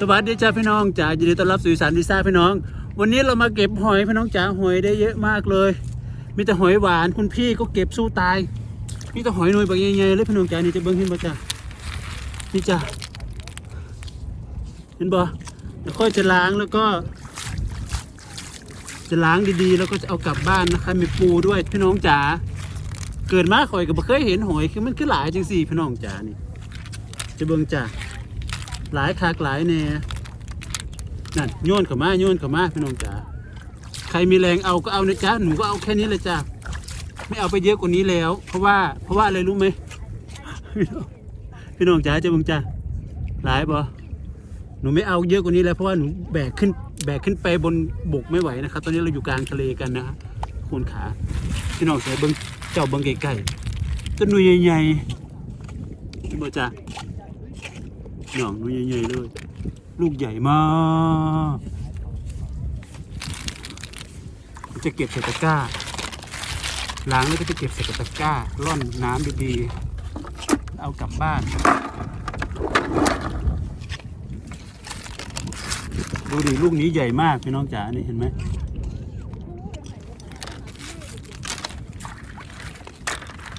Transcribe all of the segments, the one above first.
สวัสดีจ้าพี่น้องจ๋ายินดีต้อนรับสู่สานดีซ่าพี่น้อง วันนี้เรามาเก็บหอยพี่น้องจ๋าหอยได้เยอะมากเลย มีแต่หอยหวานคุณพี่ก็เก็บสู้ตาย มีแต่หอยหน่วยบางใหญ่ๆเลยพี่น้องจ๋านี่จะเบิ้งเห็นบ่จ้านี่จ้าเห็นบ่แล้วค่อยจะล้างแล้วก็ จะล้างดีๆ แล้วก็จะเอากลับบ้านนะคะมีปูด้วยพี่น้องจ๋าเกิดมาข่อยก็บ่เคยเห็นหอยคือมันคือหลายจังสี่พี่น้องจ๋านี่จะเบิ่งจ้า หลายคักหลายแน่นั่นโยนเข้ามาโยนเข้ามาพี่น้องจ๋าใครมีแรงเอาก็เอานะจ๊ะหนูก็เอาแค่นี้เลยจ้าไม่เอาไปเยอะกว่านี้แล้ว เพราะว่าเพราะว่าอะไรรู้ไหมพี่น้องจ๋าจะเบิ่งจ้าหลายบ่หนูไม่เอาเยอะกว่านี้แล้วเพราะว่าหนูแบกขึ้นแบกขึ้นไปบนบกไม่ไหวนะครับ ตอนนี้เราอยู่กลางทะเลกันนะคุณขาพี่น้องจ๋าเบิ่งเจ้าเบิ่งไกลๆต้นหนูใหญ่ๆพี่บ่จ้า หนองนูใหญ่ๆเลย ลูกใหญ่มาก จะเก็บใส่ตะกร้า ล้างแล้วก็จะเก็บใส่ตะกร้า ร่อนน้ำดีๆ เอากลับบ้าน ดูดิลูกนี้ใหญ่มากพี่น้องจ๋านี่เห็นไหม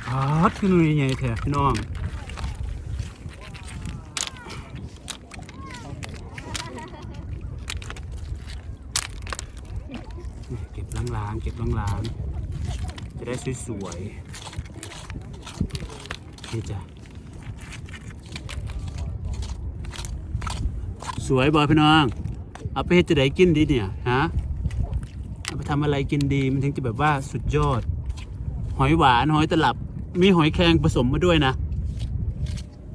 อ๋อที่นูใหญ่แท้พี่น้อง เก็บ ล้างๆเก็บล้างๆจะได้สวยๆนี่จ้ะสวยบอยพี่น้องเอาไปเฮ็ดจะได้กินดีเนี่ยฮะเอาไปทำอะไรกินดีมันถึงจะแบบว่าสุดยอด หอยหวานหอยตลับมีหอยแครงผสมมาด้วยนะ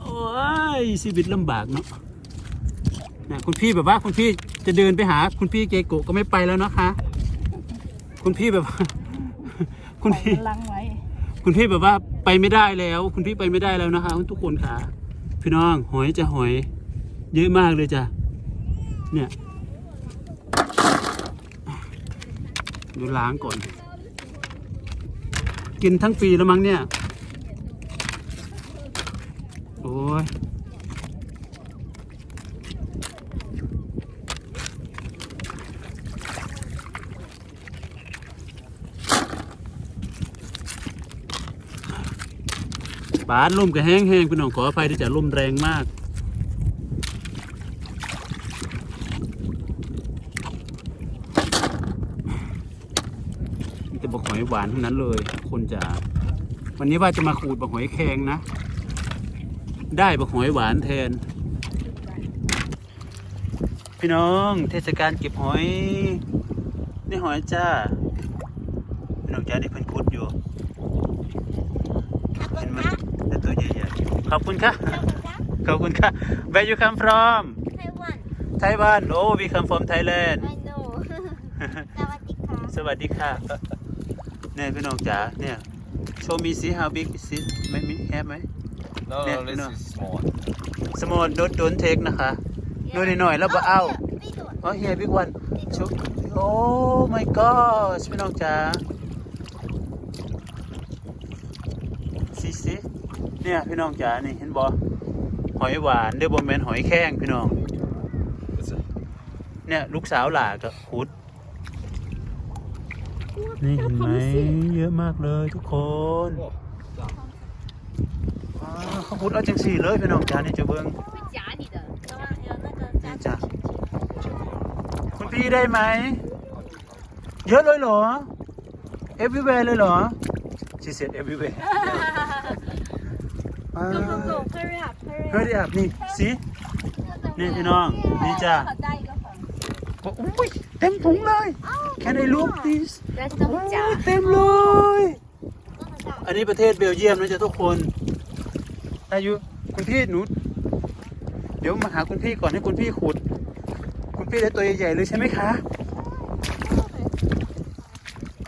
โอ้ยชีวิตลำบากเนาะนะคุณพี่แบบว่าคุณพี่จะเดินไปหาคุณพี่เกโกะก็ไม่ไปแล้วนะคะ คุณพี่แบบว่าคุณพี่ลังไว้ คุณพี่แบบว่าไปไม่ได้แล้ว คุณพี่ไปไม่ได้แล้วนะคะ ทุกคนค่ะพี่น้องหอยจะหอย เยอะมากเลยจ้ะเนี่ย ดูล้างก่อน กินทั้งปีแล้วมั้งเนี่ย โอ้ย ปานลมก็แห้งแห้งๆพี่น้องขออภัยที่จะลมแรงมากมีแต่บกหอยหวานทั้งนั้นเลย คนจะวันนี้ว่าจะมาขูดบกหอยแครงนะ ได้บกหอยหวานแทน พี่น้องเทศกาลเก็บหอยนี่หอยจ้าพี่น้องจ้านี่เพิ่นขุดอยู่ เห็นไหมแต่ตัวใหญ่ๆ ขอบคุณค่ะ ขอบคุณค่ะ Where you come from Taiwan. Taiwan Oh we come from Thailand I know. สวัสดีค่ะ สวัสดีค่ะเนี่ยพี่น้องจ๋าเนี่ย show me see how big is it ไม่มีแฮปไหม No, Yeah, no, this no. is small. small don't don't take นะคะน้อยหน่อยๆแล้วบ่เอา Big one. อ๋อ here big one ชุบ oh my gosh พี่น้องจ๋า see see เนี่ยพี่น้องจ๋านี่เห็นบอหอยหวานเด้อบนแมนหอยแข้งพี่น้อง เนี่ยลูกสาวหลากอะขุด นี่เห็นไหมเยอะมากเลยทุกคนเขาขุดเอาจังสี่เลยพี่น้องจ๋านี่จะเบิ้งนี่จ้ะคุณพี่ได้ไหม เยอะเลยเหรอ everywhere เลยเหรอ she said everywhere Go, go, go. Hurry up, hurry เฮ้ยดิอับนี่สินี่พี่น้อง นี่จ้าเโอ้ยเต็มถุงเลยแค่ I look นี้วต้อโอ้ยเต็มเลย อันนี้ประเทศเบลเยียมนะจ๊ะทุกคนอายุคุณพี่หนู เดี๋ยวมาหาคุณพี่ก่อนให้คุณพี่ขุด คุณพี่ได้ตัวใหญ่ๆเลยใช่ไหมคะ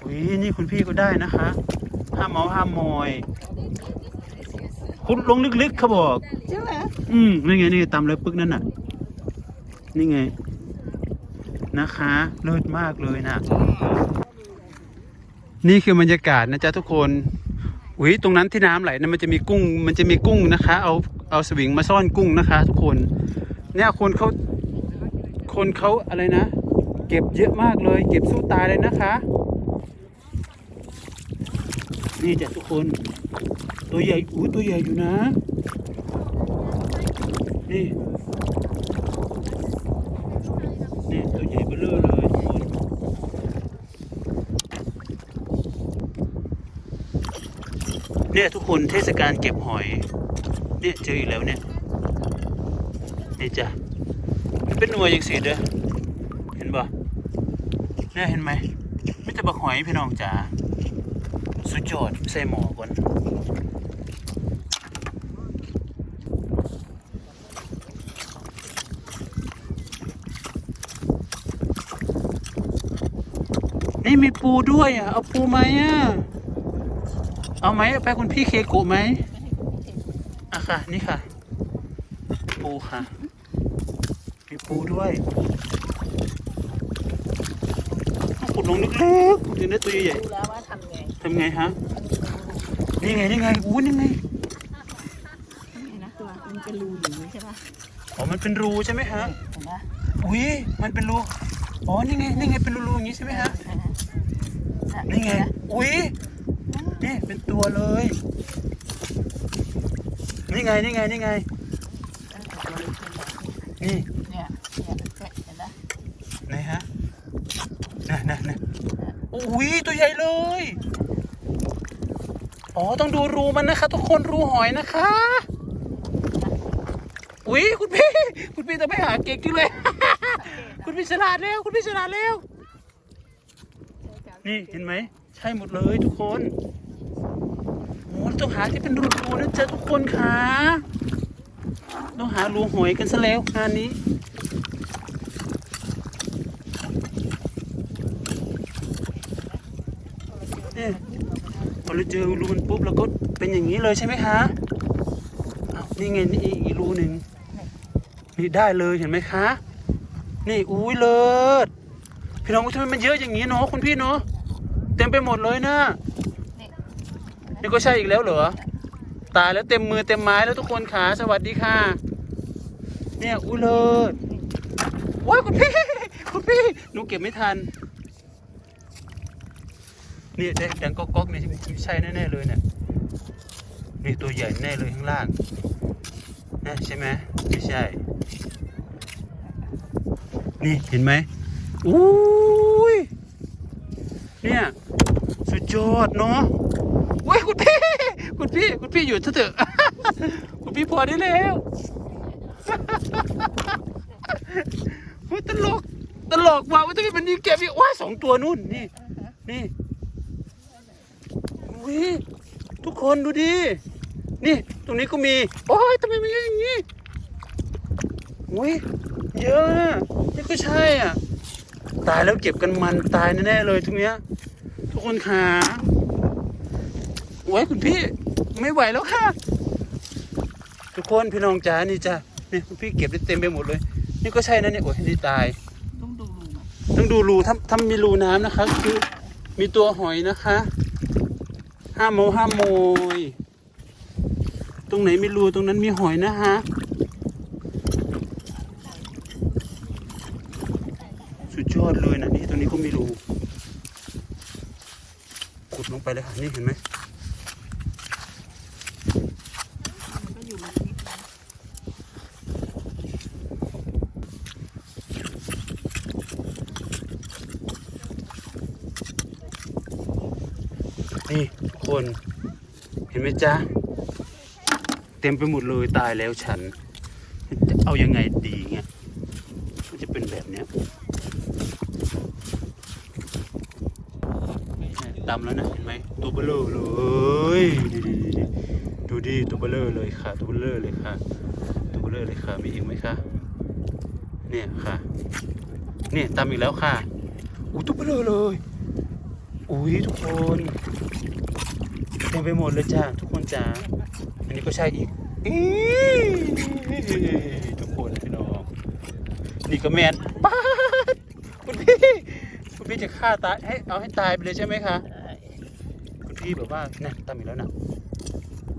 อุ้ยนี่คุณพี่ก็ได้นะคะ ห้ามเมาห้ามมอย ขุดลงลึกๆเขาบอกใช่ไหมอืมนี่ไงนี่ตามเลยปึ๊กนั่นน่ะ นี่ไง นะคะ เลิศมากเลยนะนี่คือบรรยากาศนะจ๊ะทุกคนอุ้ยตรงนั้นที่น้ำไหลนะมันจะมีกุ้ง มันจะมีกุ้งนะคะ เอาเอาสวิงมาซ่อนกุ้งนะคะ ทุกคน เนี่ยคนเขาคนเขาอะไรนะ เก็บเยอะมากเลย เก็บสู้ตายเลยนะคะ นี่จ้ะทุกคน ตัวใหญ่อู้ตัวใหญ่อยู่นะ นี่นี่ตัวใหญ่เบ้อเร่อเลยนเนี่ยทุกคนเทศกาลเก็บหอย เนี่ยเจออีกแล้วเนี่ยนี่จ้ะมันเป็นหน่วยย่างสีเด้อเห็นบ่เนี่ยเห็นไหมไม่จะบักหอยพี่น้องจ๋าสุดยอดใส่หมอก่อน มีปูด้วยอะ เอาปูไหมอะ เอาไหมเอาไปคุณพี่เคโกะไหมอะค่ะ นี่ค่ะ ปูค่ะ มีปูด้วยเอาขุดลงลึกๆขุดถึงได้ตัวใหญ่ดูแล้วว่าทำไงๆทำไงฮะ นี่ไง นี่ไงอู้นี่ไงทำไงนะตัวมันเป็นรูอยู่ใช่ป่ะ อ๋อ มันเป็นรูใช่ไหมฮะเห็นปะอุ้ย มันเป็นรู อ๋อ นี่ไง นี่ไง เป็นรูๆอย่างนี้ใช่ไหมฮะ นี่ไง อุ้ยนี่เป็นตัวเลย นี่ไง นี่ไง นี่ไง นี่เนี่ยเนี่ยเห็นปะไหนฮะน่ะน่ะน่ะอุ้ยตัวใหญ่เลย อ๋อ ต้องดูรูมันนะคะ ทุกคนรูหอยนะคะ อุ้ยคุณพี่ คุณพี่จะไม่หาเก่งจริงเลย คุณพี่ฉลาดแล้ว คุณพี่ฉลาดแล้ว นี่เห็นไหม ใช่หมดเลยทุกคนโอ้ต้องหาที่เป็นรูๆนะจ๊ะทุกคนค่ะต้องหารูหอยกันซะแล้วงานนี้เนี่ยพอเราเจอรูมันปุ๊บเราก็เป็นอย่างนี้เลยใช่ไหมคะอ้าวนี่ไงนี่อีรูหนึ่งนี่ได้เลยเห็นไหมคะ นี่อุ้ยเลิศพี่น้องทำไมมันเยอะอย่างนี้เนาะคุณพี่เนาะ ไปหมดเลยนะนี่ก็ใช่อีกแล้วเหรอ ตายแล้วเต็มมือเต็มไม้แล้วทุกคนขาสวัสดีค่ะ เนี่ยอุ้ยเลิศว้ายคุณพี่ คุณพี่ หนูเก็บไม่ทันนี่แดงแดงก๊อกก๊อกนี่ใช่แน่ๆเลยเนี่ยนี่ตัวใหญ่แน่เลยข้างล่างนะใช่ไหมไม่ใช่ นี่เห็นไหมอุ้ยเนี่ยสุด ยอดเนาะเว้ยคุณพี่ คุณพี่ คุณพี่อยู่เถอะคุณพี่พอได้แล้วเฮ้ยตลก ตลกว่ะว่าจะเป็นนี่เก็บอีกว้าสองตัวนู่นนี่ นี่อุ้ยทุกคนดูดิ นี่ ตรงนี้ก็มี โอ้ยทำไมมันเยอะอย่างนี้อุ้ยเยอะนี่ก็ใช่อะ ตายแล้วเก็บกันมันตายแน่ๆเลยทุกเนี้ย คนขาโอ้ยคุณพี่ไม่ไหวแล้วค่ะ ทุกคนพี่น้องจ๋านี่จ้ะนี่คุณพี่เก็บได้เต็มไปหมดเลย นี่ก็ใช่นะเนี่ยโอ้ยนี่ตาย ต้องดูรูมันต้องดูรูถ้าถ้ามีรูน้ำนะคะ คือมีตัวหอยนะคะห้ามโมห้ามโมย ตรงไหนมีรูตรงนั้นมีหอยนะฮะสุดยอดเลยนะนี่ตรงนี้ก็มีรูขุดลง ไปเลยค่ะนี่เห็นไหมนี่ทุกคนเห็นไหมจ๊ะ เต็มไปหมดเลยตายแล้วฉัน จะเอายังไงดีเงี้ยมันจะเป็นแบบเนี้ยดำแล้วนะ เห็นไหมตัวเบลอเลยดูดิตัวเบลอเลยค่ะตัวเบลอเลยค่ะตัวเบลอเลยค่ะมีอีกไหมคะเนี่ยค่ะเนี่ยตามอีกแล้วค่ะอู้ตัวเบลอเลยอุ้ยทุกคนเต็มไปหมดเลยจ้าทุกคนจ้าอันนี้ก็ใช่อีกอีทุกคนพี่น้องนี่ก็แมนป๊าคุณพี่คุณพี่จะฆ่าตายให้เอาให้ตายไปเลยใช่ไหมคะ ใช่คุณพี่แบบว่าเนี่ยตามอีกแล้วนะ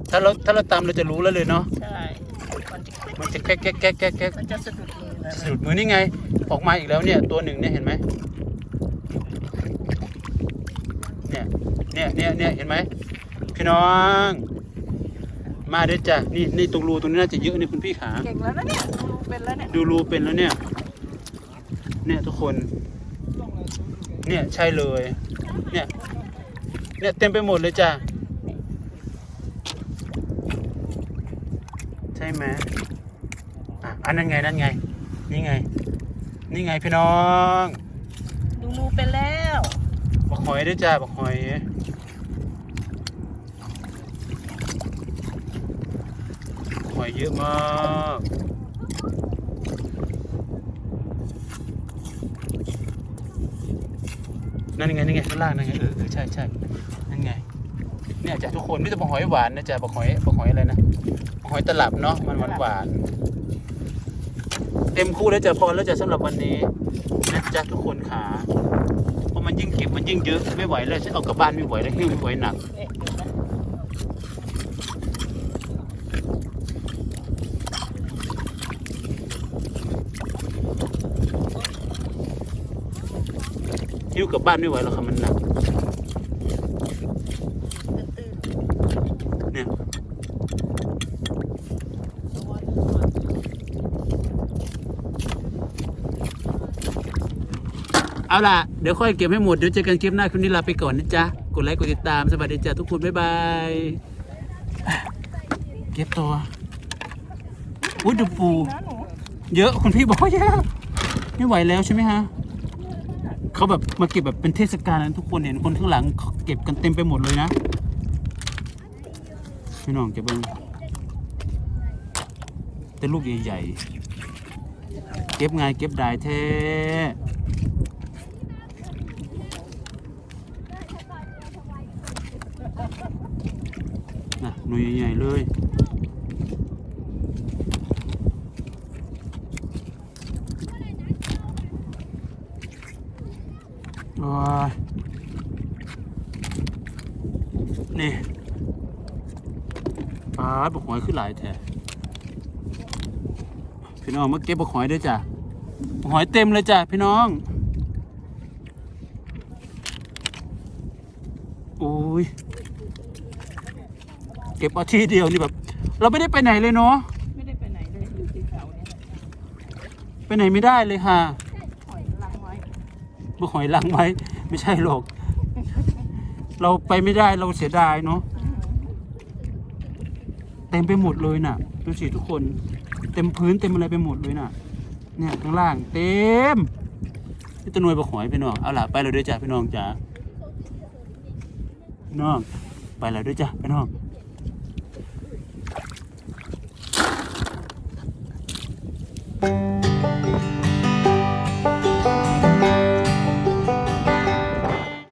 ถ้าเราถ้าเราตามเราจะรู้แล้วเลยเนาะใช่มันจะมันจะแก๊กแก๊กแก๊กแก๊กแก๊กมันจะสะดุดมือนะสะดุดมือนี่ไง ออกมาอีกแล้วเนี่ย ตัวหนึ่งเนี่ยเห็นไหมเนี่ยเนี่ยเนี่ยเนี่ยเห็นไหมพี่น้อง มาเด้อจ้ะนี่นี่ตรงรูตรงนี้น่าจะเยอะนี่คุณพี่ขาเก่งแล้วนะเนี่ยรู้เป็นแล้วเนี่ยดูรูเป็นแล้วเนี่ย เนี่ยทุกคน เนี่ยใช่เลย เนี่ย เนี่ยเต็มไปหมดเลยจ้ะ ใช่ไหมอะอันนั้นไงนั่นไง นี่ไง นี่ไงพี่น้องดูรูเป็นแล้วบักหอยด้วยจ้าบักหอย หอยเยอะมาก นั่นไงนั่นไงข้างล่างนั่นไงเออเออใช่ใช่นั่นไงเนี่ยจ้ะทุกคนนี่จะบักหอยหวานนะจ๊ะบักหอยบักหอยอะไรนะบักหอยตลับเนาะมันหวานหวานๆเต็มคู่แล้วจ้ะพอแล้วจ้ะสำหรับวันนี้นะจ๊ะทุกคนขาเพราะมันยิ่งเก็บมันยิ่งเยอะไม่ไหวแล้วฉันเอากลับบ้านไม่ไหวแล้วหิ้วไม่ไหวหนัก เอยวนะหิ้วกลับบ้านไม่ไหวแล้วค่ะมันหนักเนี่ยเอาล่ะ เดี๋ยวค่อยเก็บให้หมด เดี๋ยวเจอกันคลิปหน้าคลิปนี้ลาไปก่อนนะจ๊ะ กดไลค์กดติดตาม สวัสดีจ้ะทุกคน บ๊ายบาย เก็บตัวอุ้ยดูปู เยอะ คุณพี่บอกว่าเยอะ ไม่ไหวแล้วใช่ไหมฮะ เขาแบบมาเก็บแบบเป็นเทศกาลนะทุกคนเห็นคนข้างหลังเขาเก็บกันเต็มไปหมดเลยนะพี่น้องเก็บเบิ้งแต่ลูกใหญ่ๆ เก็บไงเก็บได้แท้นะหน่วยใหญ่ๆเลย โอ้ย นี่ปลาบกหอยขึ้นหลายแท้พี่น้องมาเก็บบกหอยด้วยจ้ะบกหอยเต็มเลยจ้ะพี่น้องโอ้ยเก็บเอาทีเดียวนี่แบบ เราไม่ได้ไปไหนเลยเนาะไม่ได้ไปไหนเลยอยู่ที่เขาเนี่ยไปไหนไม่ได้เลยค่ะหอยลังไว้บกหอยลังไว้ ไม่ใช่หรอก เราไปไม่ได้เราเสียดายเนาะเต็มไปหมดเลยน่ะดูสิทุกคน เต็มพื้นเต็มอะไรไปหมดเลยน่ะ เนี่ยข้างล่างเต็มนี่ตะนวยบะหอยพี่น้องเอาล่ะไปเราด้วยจ้ะพี่น้องจ้ะน้องไปเราด้วยจ้ะพี่น้อง